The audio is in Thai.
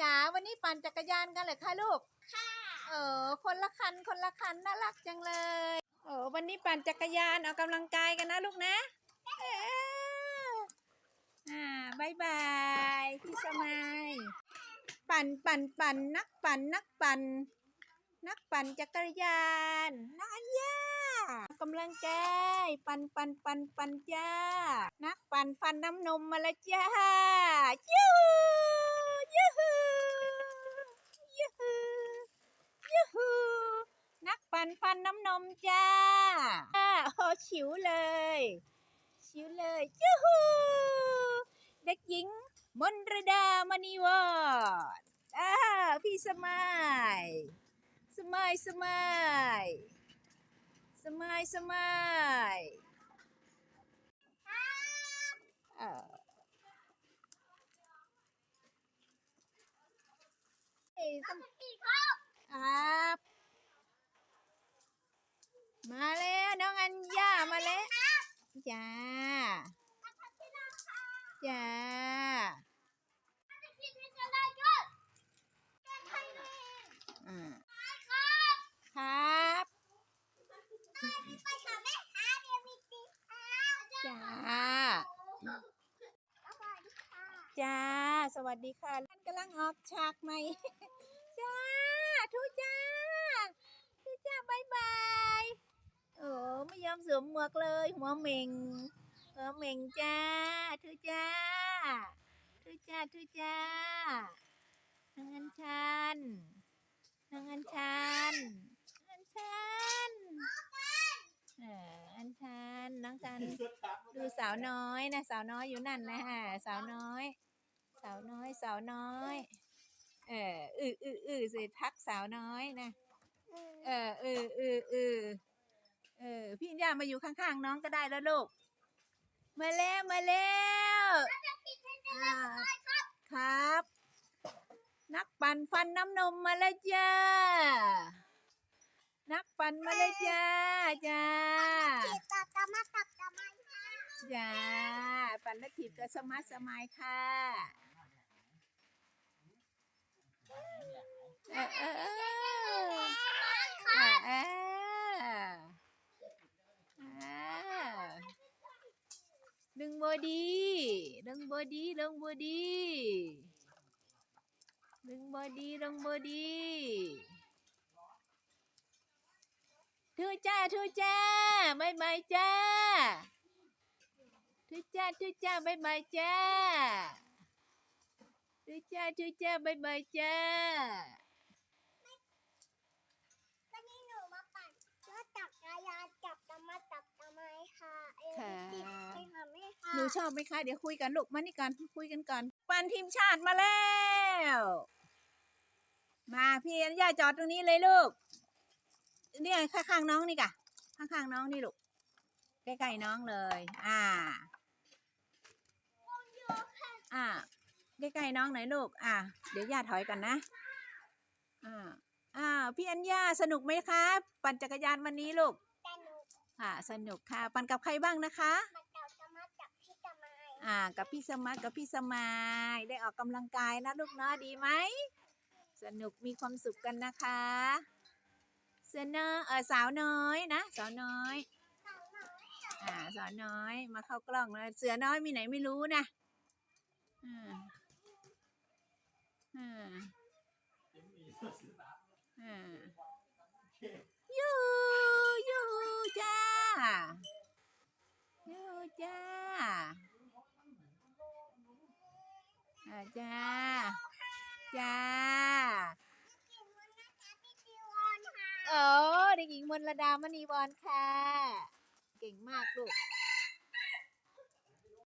จ๋าวันนี้ปั่นจักรยานกันเหรอคะลูก ค่ะ เออคนละคันคนละคันน่ารักจังเลยเออวันนี้ปั่นจักรยานออกกำลังกายกันนะลูกนะเอออ่าบายบายพี่สมัย ปั่นปั่นปั่นนักปั่นนักปั่นนักปั่นจักรยานนักย่าออกกำลังกายปั่นปั่นปั่นปั่นจ้า นักปั่นฟันน้ำนมมาแล้วจ้ายูฮู ยูฮูยูฮูยูฮูนักปั่นฟันน้ำนมจ้าอ่าโอ้ชิวเลย ชิวเลยยูฮูเด็กหญิงมนรดามณีวอดอ่าพี่สมัย สมัยสมัย สมัยสมัยเออเอ้ย สมพี่ครับครับ มาแล้วน้องอัญญามาแล้วจ้าพี่น้องค่ะจ้าถ้าจะคิดให้จะได้ก็การไทยแลนด์อ่าครับครับไปหาแม่ค้าเดี๋ยวมีตีค่ะจ้าสวัสดีค่ะจ้า สวัสดีค่ะท่านกำลังออกฉากใหม่ จ้า ทุจ้า ทุจ้าบายบายโอ้ไมหมวกเลย หัวเหม่งหัวเหม่งจ้าทุจ้าทุจ้าทุจ้านางอัญชันนางอัญชันอัญชันเอออัญชันน้องจันดูสาวน้อยนะสาวน้อยอยู่นั่นนะฮะสาวน้อย สาวน้อยสาวน้อยเอออืออืออือสิทักสาวน้อยนะ เออเออเออเออ เออ พี่ย่ามาอยู่ข้างๆน้องก็ได้แล้วลูก มาแล้วมาแล้วจะคิดให้จะอ่าได้ครับครับ นักปั่นฟันน้ำนมมาแล้วจ้า นักปั่นมาแล้วจ้าจ้าขีดตัดตะมาตัดตะมาค่ะจ้าปันละถิบกับสมัครสมัยค่ะเออเออเออเออเออเออ หนึ่งบอดี้หนึ่งบอดี้หนึ่งบอดี้หนึ่งบอดี้หนึ่งบอดีถือจ้าถือจ้าไม่ไม่จ้าถือจ้าถือจ้าไม่ไม่จ้าถือจ้าถือจ้าไม่ไม่จ้า วันนี้หนูมาปั่นรถจักรยานจับตะมาตับตะไม้ค่ะเอวติดไปหาแม่ค่ะ หนู ชอบไหมคะ เดี๋ยวคุยกันลูกมานี่ก่อนคุยกันก่อนปันทีมชาติมาแล้ว มาพี่อัญญาจอดตรงนี้เลยลูก เนี่ยข้างๆน้องนี่กะข้างๆน้องนี่ลูกใกล้ๆน้องเลย อ่า อ่าใกล้ๆน้องหน่อยลูก อ่าเดี๋ยวย่าถอยกันนะ อ่า อ่า พี่อัญญาสนุกไหมคะ ปั่นจักรยานวันนี้ลูกแต่หนูอ่า สนุกค่ะ ปั่นกับใครบ้างนะคะ อ่า กับพี่สมัครกับพี่สมายได้ออกกำลังกายนะลูกเนาะดีไหม สนุกมีความสุขกันนะคะเสนอเออสาวน้อยนะ สาวน้อยสาวน้อยอ่าสาวน้อยมาเข้ากล้องแล้วเสือน้อยมีไหนไม่รู้นะอ่าอ่าอ่ายูยูจ้ายูจ้า อ่าจ้า จ้าเก่งมากนะคะพี่จิวอนค่ะโอ้เด็กหญิงมนระดามณีวรค่ะ เก่งมากลูก